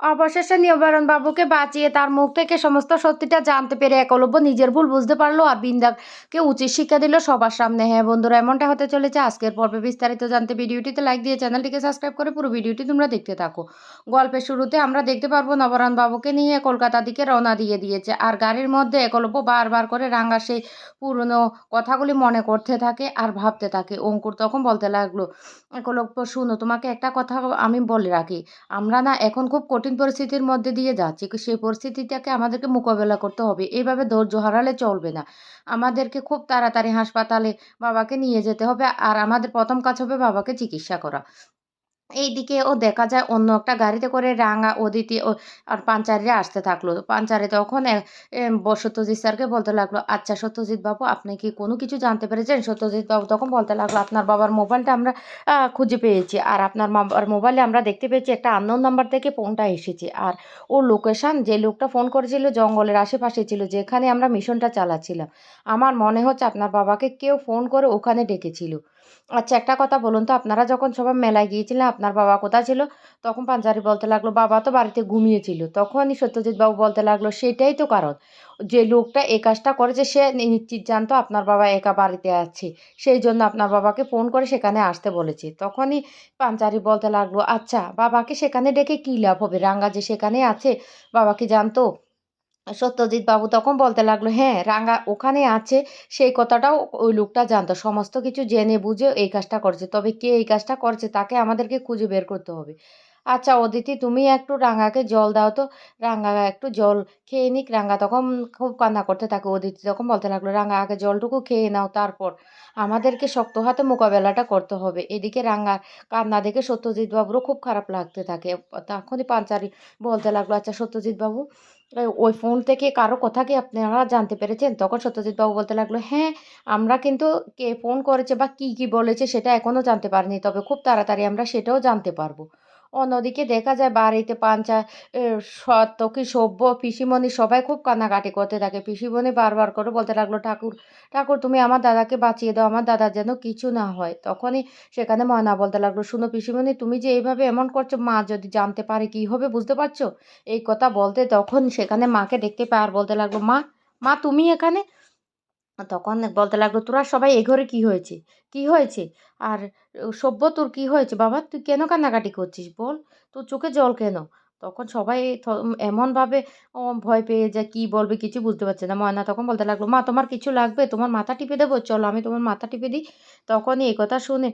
অবশেষে নিবারণ বাবুকে বাঁচিয়ে তার মুখ থেকে সমস্ত সত্যিটা জানতে পেরে একলব্য নিজের ভুল বুঝতে পারল আর বিন্দাকে উচিত শিক্ষা দিল সবার সামনে। হ্যাঁ বন্ধুরা, এমনটা হতে চলেছে। আজকের পর্বে বিস্তারিত জানতে ভিডিওটিতে লাইক দিয়ে চ্যানেলটিকে সাবস্ক্রাইব করে পুরো ভিডিওটি তোমরা দেখতে থাকো। গল্পের শুরুতে আমরা দেখতে পারব নবরণ বাবুকে নিয়ে কলকাতা দিকে রওনা দিয়ে দিয়েছে আর গাড়ির মধ্যে একলব্য বারবার করে রাঙ্গা সেই পুরনো কথাগুলি মনে করতে থাকে আর ভাবতে থাকে। অঙ্কুর তখন বলতে লাগল, একলব্য, শুনো, তোমাকে একটা কথা আমি বলে রাখি। আমরা না এখন খুব কঠিন পরিস্থিতির মধ্যে দিয়ে যাচ্ছি। সেই পরিস্থিতিটাকে আমাদেরকে মোকাবেলা করতে হবে। এইভাবে ধৈর্য হারালে চলবে না। আমাদেরকে খুব তাড়াতাড়ি হাসপাতালে বাবাকে নিয়ে যেতে হবে। আর আমাদের প্রথম কাজ হবে বাবাকে চিকিৎসা করা। এইদিকে ও দেখা যায় অন্য একটা গাড়িতে করে রাঙা অদিতি ও আর পাঞ্চারিরা আসতে থাকল। পাঞ্চারি তখন সত্যজিৎ স্যারকে বলতে লাগল আচ্ছা সত্যজিৎ বাবু, আপনি কি কোনো কিছু জানতে পেরেছেন? সত্যজিৎ বাবু তখন বলতে লাগল, আপনার বাবার মোবাইলটা আমরা খুঁজে পেয়েছি। আর আপনার বাবার মোবাইলে আমরা দেখতে পেয়েছি একটা আননোন নাম্বার থেকে ফোনটা এসেছে। আর ও লোকেশন যে লোকটা ফোন করেছিল, জঙ্গলের আশেপাশে ছিল, যেখানে আমরা মিশনটা চালাচ্ছিলাম। আমার মনে হচ্ছে আপনার বাবাকে কেউ ফোন করে ওখানে ডেকেছিল। আচ্ছা একটা কথা বলুন তো। আপনারা যখন সবাই মেলায় গিয়েছিলেন, আপনার বাবা কোথায় ছিল? তখন পাঞ্জারি বলতে লাগল, বাবা তো বাড়িতে ঘুমিয়েছিল তখনই সত্যজিৎ বাবু বলতে লাগল, সেটাই তো কারণ। যে লোকটা এই কাজটা করেছে সে নিশ্চিত জানতো আপনার বাবা একা বাড়িতে আছে। সেই জন্য আপনার বাবাকে ফোন করে সেখানে আসতে বলেছে। তখনই পাঞ্জারি বলতে লাগল আচ্ছা বাবাকে সেখানে ডেকে কী লাভ হবে? রাঙ্গা যে সেখানে আছে, বাবা কি জানতো? সত্যজিৎ বাবু তখন বলতে লাগল হ্যাঁ রাঙা ওখানে আছে, সেই কথাটাও ওই লোকটা জানতো। সমস্ত কিছু জেনে বুঝে এই কাজটা করছে। তবে কে এই কাজটা করছে তাকে আমাদেরকে খুঁজে বের করতে হবে। আচ্ছা অদিতি তুমি একটু রাঙাকে জল দাও তো রাঙা একটু জল খেয়ে নিক রাঙা তখন খুব কান্না করতে থাকে অদিতি তখন বলতে লাগল রাঙা আগে জলটুকু খেয়ে নাও তারপর আমাদেরকে শক্ত হাতে মোকাবেলাটা করতে হবে এদিকে রাঙার কান্না দেখে সত্যজিৎ বাবুরও খুব খারাপ লাগতে থাকে তখনই পাঞ্চারি বলতে লাগল আচ্ছা সত্যজিৎ বাবু ওই ফোন থেকে কারও কথা কি আপনারা জানতে পেরেছেন? তখন সত্যজিৎবাবু বলতে লাগল, "হ্যাঁ, আমরা কিন্তু কে ফোন করেছে বা কী, কী বলেছে সেটা এখনও জানতে পারিনি। তবে খুব তাড়াতাড়ি আমরা সেটাও জানতে পারব।" অন্যদিকে দেখা যায় বাড়িতে পাঞ্চা এ সত্তকী, সভ্য, পিসিমণি সবাই খুব কান্নাকাটি করতে থাকে। পিসিমণি বারবার করে বলতে লাগল, "ঠাকুর, ঠাকুর তুমি আমার দাদাকে বাঁচিয়ে দাও। আমার দাদা যেন কিছু না হয়।" তখনই সেখানে ময়না বলতে লাগল, "শুনো পিসিমণি তুমি যে এইভাবে এমন করছ মা যদি জানতে পারে কী হবে বুঝতে পারছ?" এই কথা বলতে তখন সেখানে মাকে দেখতে পায় আর বলতে লাগল, "মা, মা তুমি এখানে?" তখন বলতে লাগল, "তোরা সবাই এ ঘরে কী হয়েছে? কি হয়েছে? আর সভ্য তোর কী হয়েছে বাবা? তুই কেন কান্নাকাটি করছিস বল? তোর চোখে জল কেন?" তখন সবাই এমনভাবে ভয় পেয়ে যায় কী বলবে কিছু বুঝতে পারছে না। ময়না তখন বলতে লাগল, "মা তোমার কিছু লাগবে? তোমার মাথা টিপে দেবো? চলো আমি তোমার মাথা টিপে দিই।" তখনই এই কথা শুনে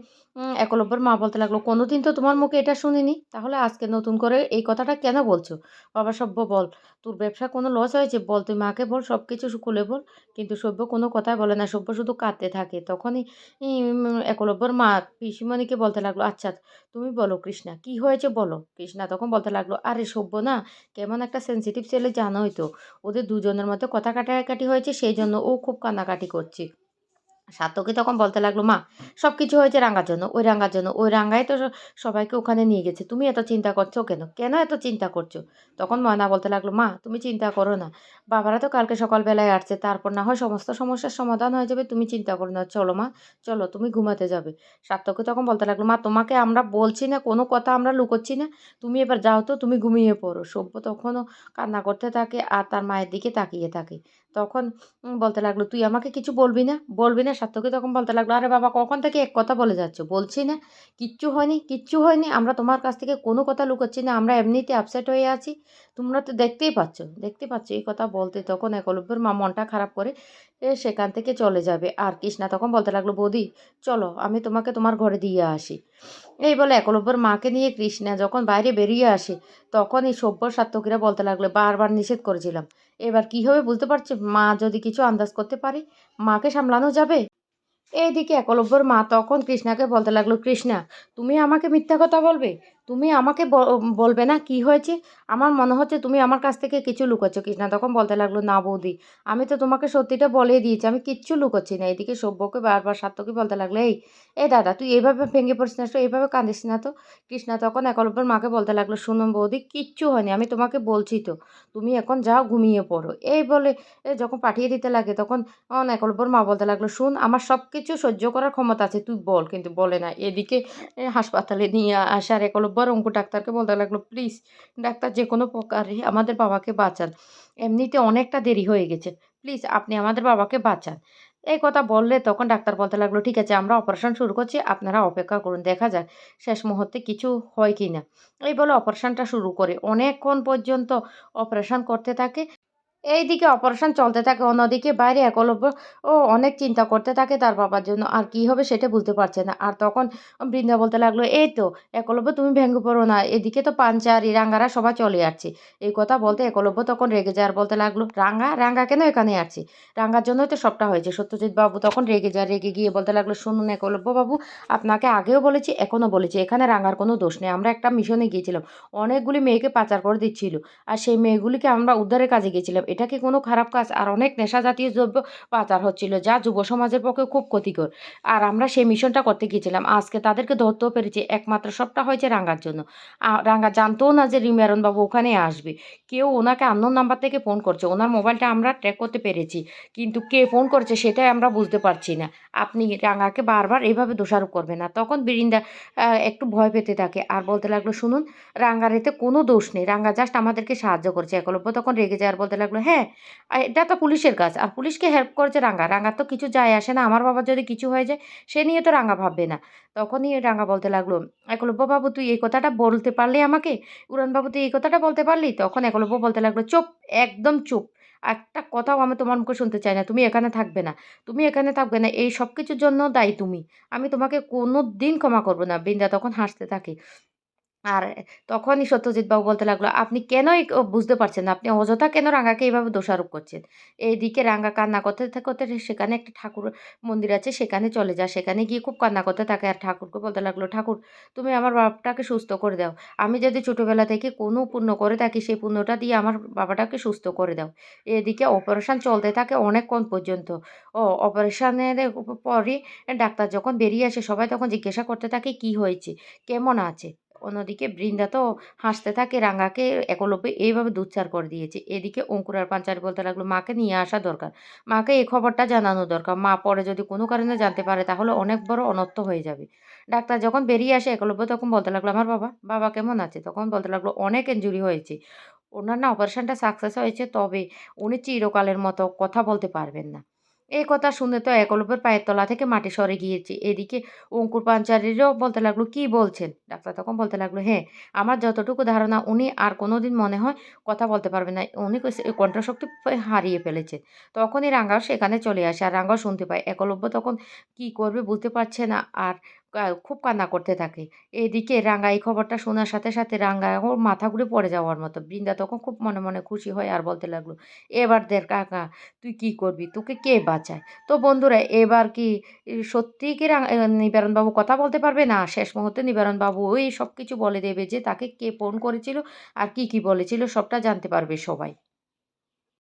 একলব্যর মা বলতে লাগল, "কোনোদিন তো তোমার মুখে এটা শুনিনি। তাহলে আজকে নতুন করে এই কথাটা কেন বলছো? বাবা সভ্য বল, তোর ব্যবসা কোনো লস হয়েছে? বল তুই মাকে বল সব কিছু খুলে বল।" কিন্তু সভ্য কোনো কথাই বলে না। সভ্য শুধু কাঁদতে থাকে। তখনই একলব্যর মা পিসিমণিকে বলতে লাগল, "আচ্ছা তুমি বলো কৃষ্ণা, কী হয়েছে বলো?" কৃষ্ণা তখন বলতে লাগল, "আরে সব্য না কেমন একটা সেন্সিটিভ ছেলে জানোই তো। ওদের দুজনের মধ্যে কথা কাটাকাটি হয়েছে সেই জন্য ও খুব কান্নাকাটি করছে।" সার্থকী তখন বলতে লাগল, "মা সব কিছু হয়েছে রাঙার জন্য, ওই রাঙার জন্য। ওই রাঙাই তো সবাইকে ওখানে নিয়ে গেছে। তুমি এত চিন্তা করছ কেন? কেন এত চিন্তা করছ?" তখন ময়না বলতে লাগল, "মা তুমি চিন্তা করো না। বাবারা তো কালকে সকালবেলায় আসছে। তারপর না হয় সমস্ত সমস্যার সমাধান হয়ে যাবে। তুমি চিন্তা করো না। চলো মা, চলো তুমি ঘুমাতে যাবে।" সার্থকী তখন বলতে লাগল, "মা তোমাকে আমরা বলছি না, কোনো কথা আমরা লুকোচ্ছি না। তুমি এবার যাও তো, তুমি ঘুমিয়ে পড়ো।" সভ্য তখনও কান্না করতে থাকে আর তার মায়ের দিকে তাকিয়ে থাকে। তখন বলতে লাগল, "তুই আমাকে কিছু বলবি না? বলবি না?" সার্থকী তখন বলতে লাগল, "আরে বাবা কখন থেকে এক কথা বলে যাচ্ছ? বলছি না, কিচ্ছু হয়নি, কিচ্ছু হয়নি। আমরা তোমার কাছ থেকে কোনো কথা লুকোচ্ছি না। আমরা এমনিতে আপসেট হয়ে আছি। তোমরা তো দেখতেই পাচ্ছ, দেখতে পাচ্ছ।" এই কথা বলতে তখন একলব্যের মা মনটা খারাপ করে সেখান থেকে চলে যাবে। আর কৃষ্ণা তখন বলতে লাগল, "বৌদি চলো আমি তোমাকে তোমার ঘরে দিয়ে আসি।" এই বলে একলব্যর মাকে নিয়ে কৃষ্ণা যখন বাইরে বেরিয়ে আসে তখনই সভ্য সার্থকীরা বলতে লাগল, "বারবার নিষেধ করেছিলাম। এবার কি হবে বুঝতে পারছে মা যদি কিছু আন্দাজ করতে পারে, মাকে সামলানো যাবে?" এইদিকে একলব্যর মা তখন কৃষ্ণাকে বলতে লাগল, "কৃষ্ণা তুমি আমাকে মিথ্যা কথা বলবে? তুমি আমাকে বলবে না কী হয়েছে? আমার মনে হচ্ছে তুমি আমার কাছ থেকে কিছু লুকোচ্ছ।" কৃষ্ণা তখন বলতে লাগল, "না বৌদি, আমি তো তোমাকে সত্যিটা বলেই দিয়েছি। আমি কিচ্ছু লুকোচ্ছি না।" এদিকে সভ্যকে বারবার সাত্তকী বলতে লাগল, "এই, এ দাদা তুই এভাবে ভেঙে পড়িস না তো, কাঁদিস না তো।" কৃষ্ণা তখন একলব্যর মাকে বলতে লাগল, শুনুন বৌদি কিচ্ছু হয়নি। আমি তোমাকে বলছি তো। তুমি এখন যাও ঘুমিয়ে পড়ো।" এই বলে যখন পাঠিয়ে দিতে লাগে তখন একলব্যর মা বলতে লাগল, শুন আমার সব কিছু সহ্য করার ক্ষমতা আছে। তুই বল।" কিন্তু বলে না। এদিকে হাসপাতালে নিয়ে আসার একলব্য একলব্য আর অঙ্কু ডাক্তারকে বলতে লাগল, প্লিজ ডাক্তার যে কোনো প্রকারে আমাদের বাবাকে বাঁচান। এমনিতে অনেকটা দেরি হয়ে গেছে। প্লিজ আপনি আমাদের বাবাকে বাঁচান। এই কথা বললে তখন ডাক্তার বলতে লাগল, ঠিক আছে, আমরা অপারেশন শুরু করছি, আপনারা অপেক্ষা করুন, দেখা যাক শেষ মুহূর্তে কিছু হয় কি না এই বলে অপারেশনটা শুরু করে। অনেকক্ষণ পর্যন্ত অপারেশন করতে থাকে এইদিকে অপারেশন চলতে থাকে, অন্যদিকে বাইরে একলব্য ও অনেক চিন্তা করতে থাকে তার বাবার জন্য। আর কি হবে সেটা বুঝতে পারছে না। আর তখন বৃন্দা বলতে লাগল, এই তো, একলব্য তুমি ভেঙে পড়ো না। এদিকে তো পাঞ্চারি রাঙ্গারা সবাই চলে যাচ্ছে এই কথা বলতে একলব্য তখন রেগে যায় আর বলতে লাগল রাঙ্গা রাঙ্গা কেন এখানে আসছে? রাঙ্গার জন্যই তো সবটা হয়েছে। সত্যজিৎ বাবু তখন রেগে যায়, রেগে গিয়ে বলতে লাগল, শুনুন একলব্য বাবু, আপনাকে আগেও বলেছি, এখনও বলেছি। এখানে রাঙ্গার কোনো দোষ নেই। আমরা একটা মিশনে গিয়েছিলাম। অনেকগুলি মেয়েকে পাচার করে দিচ্ছিল। আর সেই মেয়েগুলিকে আমরা উদ্ধারের কাজে গিয়েছিলাম। এটা কি কোনো খারাপ কাজ আর অনেক নেশা জাতীয় দ্রব্য পাচার হচ্ছিল, যা যুব সমাজের পক্ষে খুব ক্ষতিকর। আর আমরা সেই মিশনটা করতে গিয়েছিলাম। আজকে তাদেরকে ধরতেও পেরেছি, একমাত্র সবটা হয়েছে রাঙ্গার জন্য। রাঙ্গা জানতেও না যে রিমিয়ারন বাবু ওখানে আসবে। কেউ ওনাকে আন্দোলন নাম্বার থেকে ফোন করছে। ওনার মোবাইলটা আমরা ট্র্যাক করতে পেরেছি। কিন্তু কে ফোন করছে সেটাই আমরা বুঝতে পারছি না। আপনি রাঙ্গাকে বারবার এইভাবে দোষারোপ করবেন না। তখন বিরিন্দা একটু ভয় পেতে থাকে আর বলতে লাগল, শুনুন, রাঙ্গার এতে কোনো দোষ নেই। রাঙ্গা জাস্ট আমাদেরকে সাহায্য করছে। একলব্য তখন রেগে যায় আর বলতে লাগল হ্যাঁ এটা তো পুলিশের কাজ। আর পুলিশকে হেল্প করছে রাঙ্গা। রাঙ্গার তো কিছু যায় আসে না। আমার বাবা যদি কিছু হয়ে যায়, সে নিয়ে তো রাঙ্গা ভাববে না। তখনই রাঙ্গা বলতে লাগল একলব্য বাবু, তুই এই কথাটা বলতে পারলি আমাকে? উড়ানবাবু তুই এই কথাটা বলতে পারলি? তখন একলব্য বলতে লাগল, চুপ, একদম চুপ। একটা কথাও আমি তোমার মুখে শুনতে চাই না। তুমি এখানে থাকবে না। তুমি এখানে থাকবে না। এই সব কিছুর জন্য দায়ী তুমি। আমি তোমাকে কোনো দিন ক্ষমা করব না। বৃন্দা তখন হাসতে থাকে। আর তখনই সত্যজিৎ বাবু বলতে লাগল, আপনি কেনই বুঝতে পারছেন না? আপনি অযথা কেন রাঙ্গাকে এইভাবে দোষারোপ করছেন? এইদিকে রাঙ্গা কান্না করতে করতে সেখানে একটা ঠাকুর মন্দির আছে, সেখানে চলে যায় সেখানে গিয়ে খুব কান্না করতে থাকে আর ঠাকুরকে বলতে লাগল, ঠাকুর, তুমি আমার বাবাটাকে সুস্থ করে দাও। আমি যদি ছোটোবেলা থেকে কোনো পুণ্য করে থাকি, সেই পুণ্যটা দিয়ে আমার বাবাটাকে সুস্থ করে দাও। এদিকে অপারেশন চলতে থাকে অনেকক্ষণ পর্যন্ত। ও, অপারেশানের পরে ডাক্তার যখন বেরিয়ে আসে, সবাই তখন জিজ্ঞাসা করতে থাকে, কি হয়েছে? কেমন আছে? অন্যদিকে বৃন্দা তো হাসতে থাকে রাঙ্গাকে একলব্যে এইভাবে দুচ্চার করে দিয়েছে। এদিকে অঙ্কুর আর পাঞ্চারি বলতে লাগল, মাকে নিয়ে আসা দরকার। মাকে এই খবরটা জানানো দরকার। মা পরে যদি কোনো কারণে জানতে পারে, তাহলে অনেক বড় অনর্থ হয়ে যাবে। ডাক্তার যখন বেরিয়ে আসে একলব্য, তখন বলতে লাগল, আমার বাবা বাবা কেমন আছে? তখন বলতে লাগল, অনেক ইঞ্জুরি হয়েছে। ওনার না অপারেশনটা সাকসেস হয়েছে, তবে উনি চিরকালের মতো কথা বলতে পারবেন না। এই কথা শুনে তো একলব্যের পায়ের তলা থেকে মাটি সরে গিয়েছে। এদিকে অঙ্কুর পাঞ্চারীরও বলতে লাগল, কি বলছেন? ডাক্তার তখন বলতে লাগল হ্যাঁ আমার যতটুকু ধারণা, উনি আর কোনো দিন মনে হয় কথা বলতে পারবে না। উনি কণ্ঠশক্তি হারিয়ে ফেলেছে। তখনই রাঙ্গাও সেখানে চলে আসে আর রাঙ্গাও শুনতে পায়। একলব্য তখন কি করবে বুঝতে পারছে না। আর খুব কান্না করতে থাকে। এদিকে রাঙ্গা, এই খবরটা শোনার সাথে সাথে রাঙ্গা ওর মাথা ঘুরে পড়ে যাওয়ার মতো। বৃন্দা তখন খুব মনে মনে খুশি হয় আর বলতে লাগল, এবার দের কাকা, তুই কি করবি? তোকে কে বাঁচায়? তো বন্ধুরা, এবার কি সত্যিই কি নিবারণবাবু কথা বলতে পারবে? না, শেষ মুহূর্তে নিবারণবাবু ওই সব কিছু বলে দেবে যে তাকে কে ফোন করেছিল আর কি কি বলেছিল, সবটা জানতে পারবে সবাই।